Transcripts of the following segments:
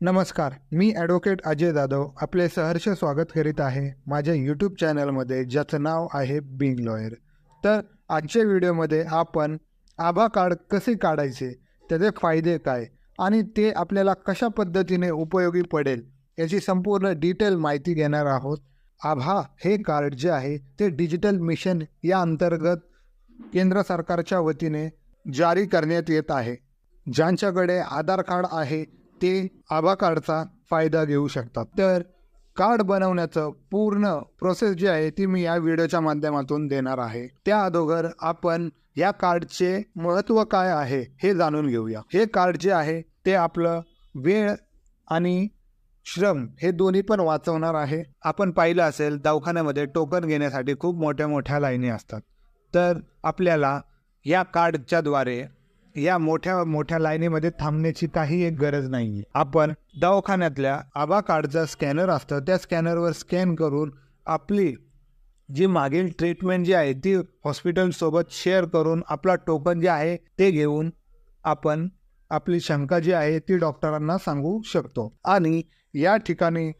नमस्कार मी ॲडव्होकेट अजय जाधव आपले सहर्ष स्वागत करीत आहे माझ्या यूट्यूब चॅनलमध्ये ज्याचं नाव आहे बिंग लॉयर तर आजच्या व्हिडिओमध्ये आपण आभा कार्ड कसे काढायचे त्याचे फायदे काय आणि ते आपल्याला कशा पद्धतीने उपयोगी पडेल याची संपूर्ण डिटेल माहिती घेणार आहोत. आभा हे कार्ड जे आहे ते डिजिटल मिशन या अंतर्गत केंद्र सरकारच्या वतीने जारी करण्यात येत आहे. ज्यांच्याकडे आधार कार्ड आहे ते आभा कार्डचा फायदा घेऊ शकतात. तर कार्ड बनवण्याचं पूर्ण प्रोसेस जी आहे ती मी या व्हिडिओच्या माध्यमातून देणार आहे. त्या अगोदर आपण या कार्डचे महत्त्व काय आहे हे जाणून घेऊया. हे कार्ड जे आहे ते आपलं वेळ आणि श्रम हे दोन्ही पण वाचवणार आहे. आपण पाहिलं असेल दवाखान्यामध्ये टोकन घेण्यासाठी खूप मोठ्या मोठ्या लाईनी असतात. तर आपल्याला या कार्डच्याद्वारे या मोठ्या मोठ्या लाईनीमध्ये थांबण्याची काही एक गरज नाही आहे आपण दवाखान्यातल्या आभा कार्डचं स्कॅनर असतं त्या स्कॅनरवर स्कॅन करून आपली जी मागील ट्रीटमेंट जी आहे ती हॉस्पिटलसोबत शेअर करून आपला टोकन जे आहे ते घेऊन आपण आपली शंका जी आहे ती डॉक्टरांना सांगू शकतो. आणि या ठिकाणी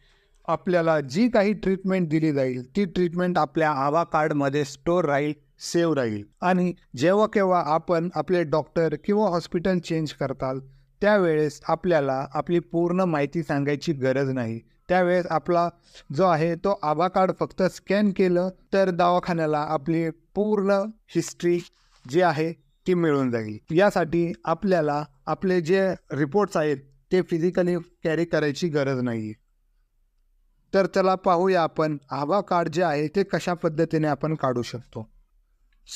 आपल्याला जी काही ट्रीटमेंट दिली जाईल ती ट्रीटमेंट आपल्या आवा कार्डमध्ये स्टोर राहील. सेव्ह राहील. आणि जेव्हा केव्हा आपण आपले डॉक्टर किंवा हॉस्पिटल चेंज करताल त्यावेळेस आपल्याला आपली पूर्ण माहिती सांगायची गरज नाही. त्यावेळेस आपला जो आहे तो आभा कार्ड फक्त स्कॅन केलं तर दवाखान्याला आपली पूर्ण हिस्ट्री जी आहे ती मिळून जाईल. यासाठी आपल्याला आपले जे रिपोर्ट्स आहेत ते फिजिकली कॅरी करायची गरज नाही. तर चला पाहूया आपण आभा कार्ड जे आहे ते कशा पद्धतीने आपण काढू शकतो.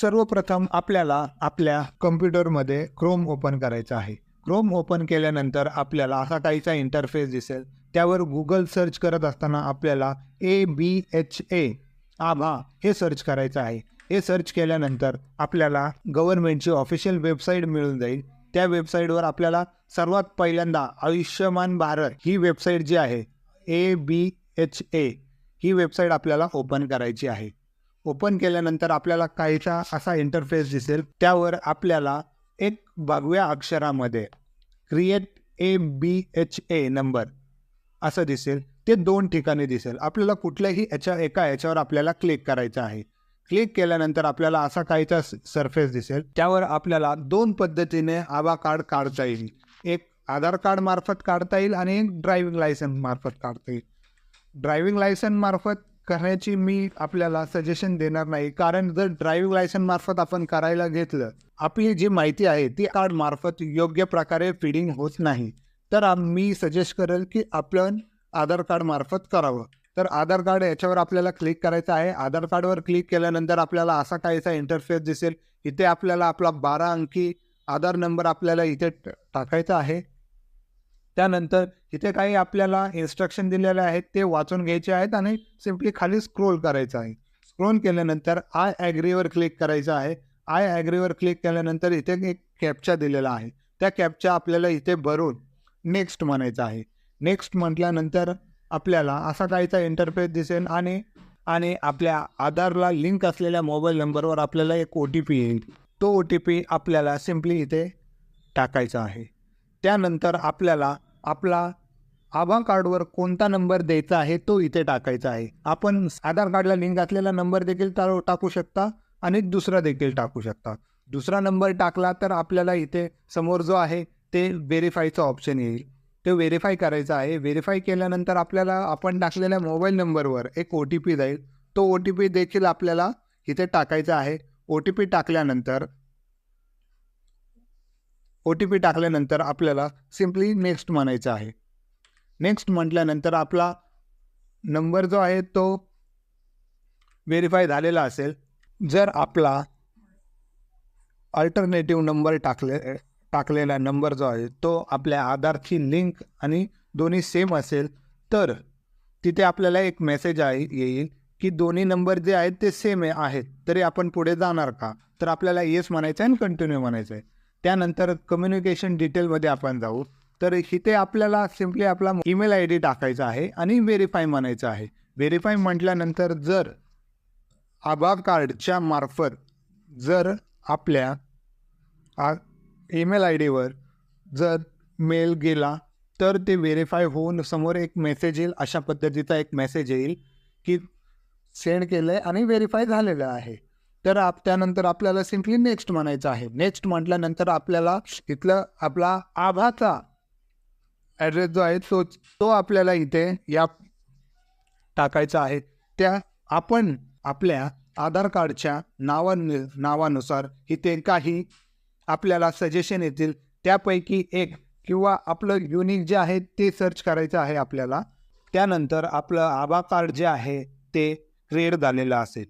सर्वप्रथम आपल्याला आपल्या कम्प्युटरमध्ये क्रोम ओपन करायचं आहे. क्रोम ओपन केल्यानंतर आपल्याला असा काहीचा इंटरफेस दिसेल. त्यावर गुगल सर्च करत असताना आपल्याला ए बी एच ए आभा हे सर्च करायचं आहे. हे सर्च केल्यानंतर आपल्याला गव्हर्नमेंटची ऑफिशियल वेबसाईट मिळून जाईल. त्या वेबसाईटवर आपल्याला सर्वात पहिल्यांदा आयुष्यमान भारत ही वेबसाईट जी आहे ए बी एच ए ही वेबसाईट आपल्याला ओपन करायची आहे. ओपन केल्यानंतर आपल्याला काहीचा असा इंटरफेस दिसेल. त्यावर आपल्याला एक भगव्या अक्षरामध्ये create A B H A number असं दिसेल. ते दोन ठिकाणी दिसेल. आपल्याला कुठल्याही याच्या एका याच्यावर आपल्याला क्लिक करायचं आहे. क्लिक केल्यानंतर आपल्याला असा काहीचा सरफेस दिसेल. त्यावर आपल्याला दोन पद्धतीने आभा कार्ड काढता येईल. एक आधार कार्ड मार्फत काढता येईल आणि एक ड्रायव्हिंग लायसन्स मार्फत काढता येईल. ड्रायव्हिंग लायसन्स मार्फत करण्याची मी आपल्याला सजेशन देणार नाही. कारण जर ड्रायव्हिंग लायसन्स मार्फत आपण करायला घेतलं आपली जी माहिती आहे ती कार्ड मार्फत योग्य प्रकारे फिडिंग होत नाही. तर मी सजेस्ट करेल की आपण आधार कार्ड मार्फत करावं. तर आधार कार्ड याच्यावर आपल्याला क्लिक करायचं आहे. आधार कार्डवर क्लिक केल्यानंतर आपल्याला असा काहीचा इंटरफेस दिसेल. इथे आपल्याला आपला बारा अंकी आधार नंबर आपल्याला इथे टाकायचा आहे. त्यानंतर इथे काही आपल्याला इन्स्ट्रक्शन दिलेले आहेत ते वाचून घ्यायचे आहेत आणि सिम्पली खाली स्क्रोल करायचं आहे. स्क्रोल केल्यानंतर आय ॲग्रीवर क्लिक करायचं आहे. आय ॲग्रीवर क्लिक केल्यानंतर इथे एक कॅपचा दिलेला आहे. त्या कॅपचा आपल्याला इथे भरून नेक्स्ट म्हणायचं आहे. नेक्स्ट म्हटल्यानंतर आपल्याला असा काहीचा इंटरफेस दिसेल आणि आणि आपल्या आधारला लिंक असलेल्या मोबाईल नंबरवर आपल्याला एक ओ टी पी येईल. तो ओ टी पी आपल्याला सिम्पली इथे टाकायचा आहे. त्यानंतर आपल्याला आपला आभा कार्डवर कोणता नंबर द्यायचा आहे तो इथे टाकायचा आहे. आपण आधार कार्डला लिंक असलेला नंबर देखील टाकू शकता आणि दुसरा देखील टाकू शकता. दुसरा नंबर टाकला तर आपल्याला इथे समोर जो आहे ते व्हेरीफायचं ऑप्शन येईल. ते व्हेरीफाय करायचं आहे. व्हेरीफाय केल्यानंतर आपल्याला आपण टाकलेल्या मोबाईल नंबरवर एक ओ टी पी जाईल. तो ओ टी पी देखील आपल्याला इथे टाकायचा आहे. ओ टी पी टाकल्यानंतर ओ टी पी टाकल्यानंतर आपल्याला सिम्पली नेक्स्ट म्हणायचं आहे. नेक्स्ट म्हटल्यानंतर आपला नंबर जो आहे तो व्हेरीफाय झालेला असेल. जर आपला अल्टरनेटिव्ह नंबर टाकले टाकलेला नंबर जो आहे तो आपल्या आधारची लिंक आणि दोन्ही सेम असेल तर तिथे आपल्याला एक मेसेज आहे येईल की दोन्ही नंबर जे आहेत ते सेम आहेत तरी आपण पुढे जाणार का? तर आपल्याला येस म्हणायचं आहे आणि कंटिन्यू म्हणायचं आहे. त्यानंतर कम्युनिकेशन डिटेलमध्ये आपण जाऊ. तर इथे आपल्याला सिम्पली आपला ईमेल आय डी टाकायचा आहे आणि व्हेरीफाय म्हणायचं आहे. व्हेरीफाय म्हटल्यानंतर जर आभा कार्डच्या मार्फत जर आपल्या ईमेल आय डीवर जर मेल गेला तर ते व्हेरीफाय होऊन समोर एक मेसेज येईल. अशा पद्धतीचा एक मेसेज येईल की सेंड केलं आहे आणि व्हेरीफाय झालेलं आहे. तर आप त्यानंतर आपल्याला सिम्पली नेक्स्ट म्हणायचं आहे. नेक्स्ट म्हटल्यानंतर आपल्याला इथलं आपला आभाचा ॲड्रेस जो आहे तो तो आपल्याला इथे या टाकायचा आहे. त्या आपण आपल्या आधार कार्डच्या नावान नावानुसार इथे काही आपल्याला सजेशन येतील. त्यापैकी एक किंवा आपलं युनिक जे आहे ते सर्च करायचं आहे आपल्याला. त्यानंतर आपलं आभा कार्ड जे आहे ते क्रिएट झालेलं असेल.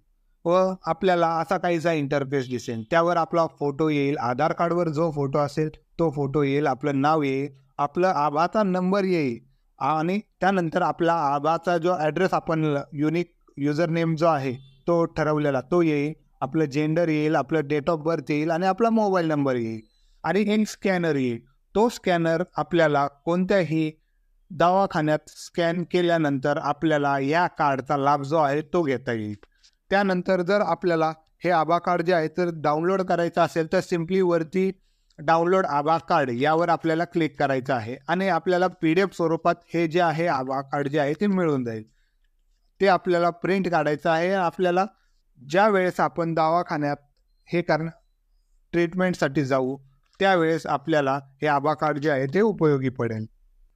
व आपल्याला असा काहीसा इंटरफेस दिसेल. त्यावर आपला फोटो येईल. आधार कार्डवर जो फोटो असेल तो फोटो येईल. आपलं नाव येईल. आपलं आभाचा नंबर येईल. आणि त्यानंतर आपला आभाचा जो ॲड्रेस आपण युनिक युजर नेम जो आहे तो ठरवलेला तो येईल. आपलं जेंडर येईल. आपलं डेट ऑफ बर्थ येईल. आणि आपला मोबाईल नंबर येईल. आणि एक स्कॅनर येईल. तो स्कॅनर आपल्याला कोणत्याही दवाखान्यात स्कॅन केल्यानंतर आपल्याला या कार्डचा लाभ जो आहे तो घेता येईल. त्यानंतर जर आपल्याला हे आभा कार्ड जे आहे तर डाउनलोड करायचं असेल तर सिम्पली वरती डाउनलोड आभा कार्ड यावर आपल्याला क्लिक करायचं आहे. आणि आपल्याला पी डी एफ स्वरूपात हे जे आहे आभा कार्ड जे आहे ते मिळून जाईल. ते आपल्याला प्रिंट काढायचं आहे. आपल्याला ज्या वेळेस आपण दवाखान्यात हे करण ट्रीटमेंटसाठी जाऊ त्यावेळेस आपल्याला हे आभा कार्ड जे आहे ते उपयोगी पडेल.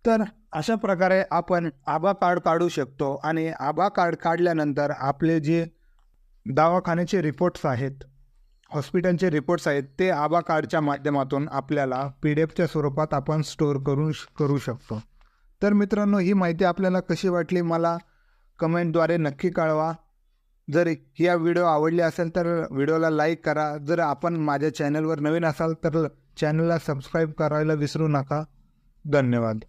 तर अशा प्रकारे आपण आभा कार्ड काढू शकतो. आणि आभा कार्ड काढल्यानंतर आपले जे दवाखान्याचे रिपोर्ट्स आहेत हॉस्पिटलचे रिपोर्ट्स आहेत ते आबा कार्डच्या माध्यमातून आपल्याला पी डी एफच्या स्वरूपात आपण स्टोअर करू करू शकतो. तर मित्रांनो ही माहिती आपल्याला कशी वाटली मला कमेंटद्वारे नक्की कळवा. जर या व्हिडिओ आवडली असेल तर व्हिडिओला लाईक करा. जर आपण माझ्या चॅनलवर नवीन असाल तर चॅनलला सबस्क्राईब करायला विसरू नका. धन्यवाद.